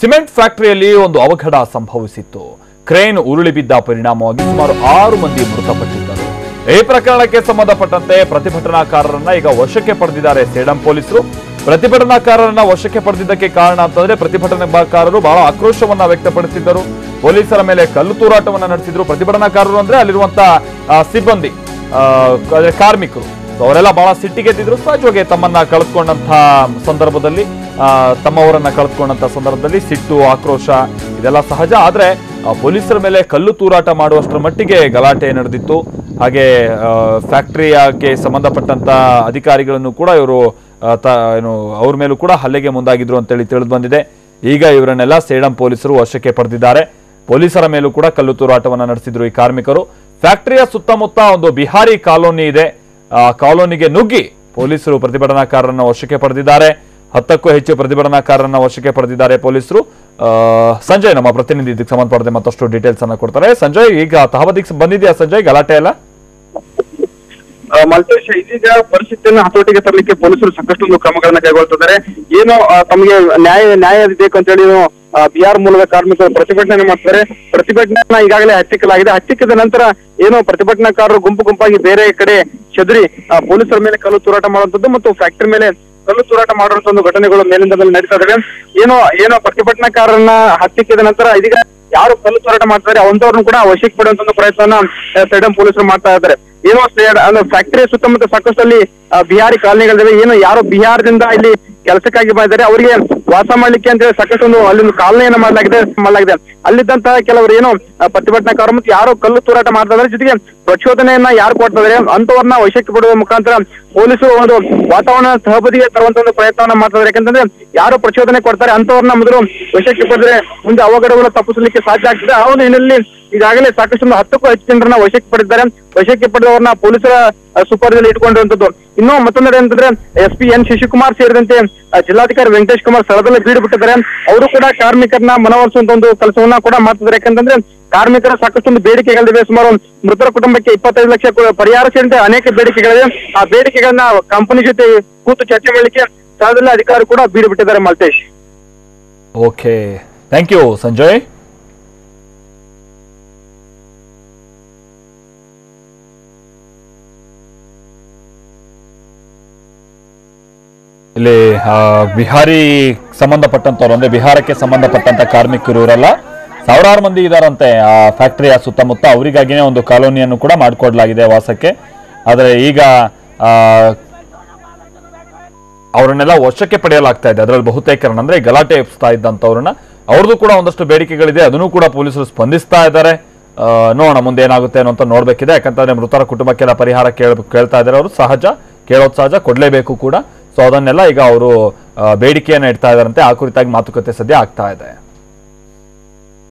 Cement ಫ್ಯಾಕ್ಟರಿಯಲ್ಲಿ ಒಂದು ಅವಘಡ ಸಂಭವಿಸಿತ್ತು. Crane ಉರುಳಿ ಬಿದ್ದ ಪರಿಣಾಮವಾಗಿ ಸುಮಾರು ಆರು ಮಂದಿ ಮೃತಪಟ್ಟಿದ್ದರು. ಈ ಪ್ರಕರಣಕ್ಕೆ ಸಂಬಂಧಪಟ್ಟಂತೆ ಪ್ರತಿಭಟನಾಕಾರರನ್ನ ಈಗ ವಶಕ್ಕೆ ಪಡೆದಿದ್ದಾರೆ ಸೇಡಂ ಪೊಲೀಸರು. ಪ್ರತಿಭಟನಾಕಾರರನ್ನ ವಶಕ್ಕೆ ಪಡೆದಿದ್ದಕ್ಕೆ ಕಾರಣ ಅಂತಂದ್ರೆ ಪ್ರತಿಭಟನಾಕಾರರು ಬಹಳ ಆಕ್ರೋಶವನ್ನ ವ್ಯಕ್ತಪಡಿಸಿದ್ದರು. ಪೊಲೀಸರ ಮೇಲೆ ಕಲ್ಲು ತೂರಾಟವನ್ನ ನಡೆಸಿದ್ರು ಪ್ರತಿಭಟನಾಕಾರರು ಅಂದ್ರೆ ಅಲ್ಲಿರುವಂತಹ ಸಿಬ್ಬಂದಿ ಕಾರ್ಮಿಕರು. ಅವರೆಲ್ಲ ಬಹಳ ಸಿಟ್ಟಿಗೆದ್ದಿದ್ರು. ಸಹಜವಾಗಿ ತಮ್ಮನ್ನ ಕಳೆದುಕೊಂಡಂತ ಸಂದರ್ಭದಲ್ಲಿ ತಮ್ಮವರನ್ನ ಕಳೆದುಕೊಂಡಂತ ಸಂದರ್ಭದಲ್ಲಿ ಸಿಟ್ಟು, ಆಕ್ರೋಶ ಇದೆಲ್ಲ ಸಹಜ. ಆದ್ರೆ ಪೊಲೀಸರ ಮೇಲೆ ಕಲ್ಲು ತೂರಾಟ ಮಾಡುವಷ್ಟರ ಮಟ್ಟಿಗೆ ಗಲಾಟೆ ನಡೆದಿತ್ತು. ಹಾಗೆ ಫ್ಯಾಕ್ಟ್ರಿಯಕ್ಕೆ ಸಂಬಂಧಪಟ್ಟಂತ ಅಧಿಕಾರಿಗಳನ್ನು ಕೂಡ ಇವರು ಏನು, ಅವ್ರ ಮೇಲೂ ಕೂಡ ಹಲ್ಲೆಗೆ ಮುಂದಾಗಿದ್ರು ಅಂತೇಳಿ ತಿಳಿದು ಬಂದಿದೆ. ಈಗ ಇವರನ್ನೆಲ್ಲ ಸೇಡಂ ಪೊಲೀಸರು ವಶಕ್ಕೆ ಪಡೆದಿದ್ದಾರೆ. ಪೊಲೀಸರ ಮೇಲೂ ಕೂಡ ಕಲ್ಲು ತೂರಾಟವನ್ನು ನಡೆಸಿದ್ರು ಈ ಕಾರ್ಮಿಕರು. ಫ್ಯಾಕ್ಟರಿಯ ಸುತ್ತಮುತ್ತ ಒಂದು ಬಿಹಾರಿ ಕಾಲೋನಿ ಇದೆ. ಆ ಕಾಲೋನಿಗೆ ನುಗ್ಗಿ ಪೊಲೀಸರು ಪ್ರತಿಭಟನಾಕಾರರನ್ನು ವಶಕ್ಕೆ ಪಡೆದಿದ್ದಾರೆ. ಹತ್ತಕ್ಕೂ ಹೆಚ್ಚು ಪ್ರತಿಭಟನಾಕಾರರನ್ನ ವಶಕ್ಕೆ ಪಡೆದಿದ್ದಾರೆ ಪೊಲೀಸರು. ಸಂಜಯ್ ನಮ್ಮ ಪ್ರತಿನಿಧಿ, ಇದಕ್ಕೆ ಸಂಬಂಧಪಟ್ಟಂತೆ ಮತ್ತಷ್ಟು ಡೀಟೇಲ್ಸ್ ಅನ್ನ ಕೊಡ್ತಾರೆ. ಸಂಜಯ್, ಈಗ ತಹಬದಿಗೆ ಬಂದಿದ್ಯಾ ಸಂಜಯ್? ಗಲಾಟೆ ಎಲ್ಲ? ಮಲ್ಟೇಶ್ ಇದೀಗ ಪರಿಸ್ಥಿತಿಯನ್ನು ಹತೋಟಿಗೆ ತರಲಿಕ್ಕೆ ಪೊಲೀಸರು ಸಾಕಷ್ಟು ಒಂದು ಕ್ರಮಗಳನ್ನ ಕೈಗೊಳ್ತಿದ್ದಾರೆ. ಏನು ತಮಗೆ ನ್ಯಾಯ ನ್ಯಾಯ ಬೇಕು ಹೇಳಿ ಆ, ಬಿಹಾರ್ ಮೂಲದ ಕಾರ್ಮಿಕರು ಪ್ರತಿಭಟನೆ ಮಾಡ್ತಾರೆ. ಪ್ರತಿಭಟನೆಯನ್ನ ಈಗಾಗಲೇ ಹತ್ತಿಕ್ಕಲಾಗಿದೆ ಹತ್ತಿಕ್ಕಿದ ನಂತರ ಏನೋ ಪ್ರತಿಭಟನಾಕಾರರು ಗುಂಪು ಗುಂಪಾಗಿ ಬೇರೆ ಕಡೆ ಚದುರಿ ಪೊಲೀಸರ ಮೇಲೆ ಕಲ್ಲು ತೂರಾಟ ಮಾಡುವಂತದ್ದು ಮತ್ತು ಫ್ಯಾಕ್ಟರಿ ಮೇಲೆ ಕಲ್ಲು ತೂರಾಟ ಮಾಡುವಂತ ಒಂದು ಘಟನೆಗಳು ಮೇಲಿಂದ ಮೇಲೆ ನಡೀತಾ ಇದಾವೆ ಏನೋ ಏನೋ ಪ್ರತಿಭಟನಾಕಾರರನ್ನ ಹತ್ತಿಕ್ಕಿದ ನಂತರ ಇದೀಗ ಯಾರು ಕಲ್ಲು ತೂರಾಟ ಮಾಡ್ತಾರೆ ಅಂತವ್ರನ್ನು ಕೂಡ ವಶಕ್ಕೆ ಪಡೆಯುವಂತ ಒಂದು ಪ್ರಯತ್ನವನ್ನ ಸೈಡಮ್ ಸೇಡಂ ಪೊಲೀಸರು ಮಾಡ್ತಾ ಇದ್ದಾರೆ. ಏನೋ ಅಂದ್ರೆ ಫ್ಯಾಕ್ಟರಿ ಸುತ್ತಮುತ್ತ ಸಾಕಷ್ಟು ಅಲ್ಲಿ ಬಿಹಾರಿ ಕಾಲನಿಗಳಿವೆ ಏನು ಯಾರು ಬಿಹಾರದಿಂದ ಇಲ್ಲಿ ಕೆಲಸಕ್ಕಾಗಿ ಬಂದಿದ್ದಾರೆ ಅವರಿಗೆ ವಾಸ ಮಾಡ್ಲಿಕ್ಕೆ ಅಂತ ಹೇಳಿ ಸಾಕಷ್ಟು ಒಂದು ಅಲ್ಲಿ ಮಾಡಲಾಗಿದೆ ಮಾಡಲಾಗಿದೆ. ಅಲ್ಲಿದ್ದಂತಹ ಕೆಲವರು ಏನು ಪ್ರತಿಭಟನಾಕಾರರು ಮತ್ತು ಯಾರು ಕಲ್ಲು ತೂರಾಟ ಮಾಡ್ತಾ ಇದ್ದಾರೆ. ಜೊತೆಗೆ ಪ್ರಚೋದನೆಯನ್ನ ಯಾರು ಕೊಡ್ತಾ ಇದ್ದಾರೆ? ಅಂತವರನ್ನ ವಶಕ್ಕೆ ಬಿಡುವ ಮುಖಾಂತರ ಪೊಲೀಸರು ಒಂದು ವಾತಾವರಣ ಸಹಬದಿಗೆ ತರುವಂತ ಒಂದು ಪ್ರಯತ್ನವನ್ನ ಮಾಡ್ತಾ ಇದ್ದಾರೆ. ಯಾಕಂತಂದ್ರೆ ಯಾರು ಪ್ರಚೋದನೆ ಕೊಡ್ತಾರೆ ಅಂತವ್ರನ್ನ ಮೊದಲು ವಶಕ್ಕೆ ಪಡೆದ್ರೆ ಮುಂದೆ ಅವಘಡವನ್ನು ತಪ್ಪಿಸಲಿಕ್ಕೆ ಸಾಧ್ಯ ಆಗ್ತದೆ. ಆ ಒಂದು ಹಿನ್ನೆಲೆಯಲ್ಲಿ ಈಗಾಗಲೇ ಸಾಕಷ್ಟು ಹತ್ತಕ್ಕೂ ಹೆಚ್ಚು ಜನರನ್ನ ವಶಕ್ಕೆ ಪಡೆದಿದ್ದಾರೆ. ವಶಕ್ಕೆ ಪಡೆದವರನ್ನ ಪೊಲೀಸರ ಸುಪರ್ದಲ್ಲಿ ಇಟ್ಕೊಂಡಿರುವಂತದ್ದು ಇನ್ನು ಮತ್ತೊಂದೆಡೆ ಅಂತಂದ್ರೆ, ಎಸ್ ಪಿ ಎನ್ ಶಶಿಕುಮಾರ್ ಸೇರಿದಂತೆ ಜಿಲ್ಲಾಧಿಕಾರಿ ವೆಂಕಟೇಶ್ ಕುಮಾರ್ ಸ್ಥಳದಲ್ಲಿ ಬೀಡು ಬಿಟ್ಟಿದ್ದಾರೆ. ಅವರು ಕೂಡ ಕಾರ್ಮಿಕರನ್ನ ಮನವೊಲಿಸುವಂತ ಒಂದು ಕೆಲಸವನ್ನ ಕೂಡ ಮಾಡ್ತಿದ್ದಾರೆ. ಯಾಕಂತಂದ್ರೆ, ಕಾರ್ಮಿಕರ ಸಾಕಷ್ಟು ಒಂದು ಬೇಡಿಕೆಗಳಿವೆ. ಸುಮಾರು ಮೃತರ ಕುಟುಂಬಕ್ಕೆ ಇಪ್ಪತ್ತೈದು ಲಕ್ಷ ಪರಿಹಾರ ಸೇರಿದಂತೆ ಅನೇಕ ಬೇಡಿಕೆಗಳಿವೆ. ಆ ಬೇಡಿಕೆಗಳನ್ನ ಕಂಪನಿ ಜೊತೆ ಕೂತು ಚರ್ಚೆ ಮಾಡಲಿಕ್ಕೆ ಸ್ಥಳದಲ್ಲಿ ಅಧಿಕಾರಿ ಕೂಡ ಬೀಡು ಬಿಟ್ಟಿದ್ದಾರೆ, Malthesh. Okay thank you Sanjay. ಇಲ್ಲಿ ಬಿಹಾರಿ ಸಂಬಂಧಪಟ್ಟಂತವ್ರು ಅಂದ್ರೆ ಬಿಹಾರಕ್ಕೆ ಸಂಬಂಧಪಟ್ಟಂತ ಕಾರ್ಮಿಕರು ಇರಲ್ಲ ಸಾವಿರಾರು ಮಂದಿ ಇದಾರಂತೆ ಆ ಫ್ಯಾಕ್ಟರಿಯ ಸುತ್ತಮುತ್ತ. ಅವರಿಗಾಗಿಯೇ ಒಂದು ಕಾಲೋನಿಯನ್ನು ಕೂಡ ಮಾಡಿಕೊಡ್ಲಾಗಿದೆ ವಾಸಕ್ಕೆ. ಆದರೆ ಈಗ ಅವರನ್ನೆಲ್ಲ ವಶಕ್ಕೆ ಪಡೆಯಲಾಗ್ತಾ ಇದೆ. ಅದರಲ್ಲಿ ಬಹುತೇಕರನ್ನ ಅಂದ್ರೆ ಗಲಾಟೆ ಎಬ್ಸ್ತಾ ಇದ್ದಂಥವ್ರನ್ನ. ಅವ್ರದ್ದು ಕೂಡ ಒಂದಷ್ಟು ಬೇಡಿಕೆಗಳಿದೆ. ಅದನ್ನು ಕೂಡ ಪೊಲೀಸರು ಸ್ಪಂದಿಸ್ತಾ ಇದ್ದಾರೆ. ನೋಡೋಣ ಮುಂದೆ ಏನಾಗುತ್ತೆ ಅನ್ನೋ ಅಂತ ನೋಡ್ಬೇಕಿದೆ. ಯಾಕಂತಂದ್ರೆ ಮೃತರ ಕುಟುಂಬಕ್ಕೆಲ್ಲ ಪರಿಹಾರ ಕೇಳ, ಕೇಳ್ತಾ ಇದ್ದಾರೆ. ಅವರು ಸಹಜ, ಕೇಳೋದು ಸಹಜ, ಕೊಡ್ಲೇಬೇಕು ಕೂಡ. ಸೊ ಅದನ್ನೆಲ್ಲ ಈಗ ಅವರು ಬೇಡಿಕೆಯನ್ನು ಇಡ್ತಾ ಇದ್ದಾರಂತೆ ಆ ಕುರಿತಾಗಿ ಮಾತುಕತೆ ಸದ್ಯ ಆಗ್ತಾ ಇದೆ.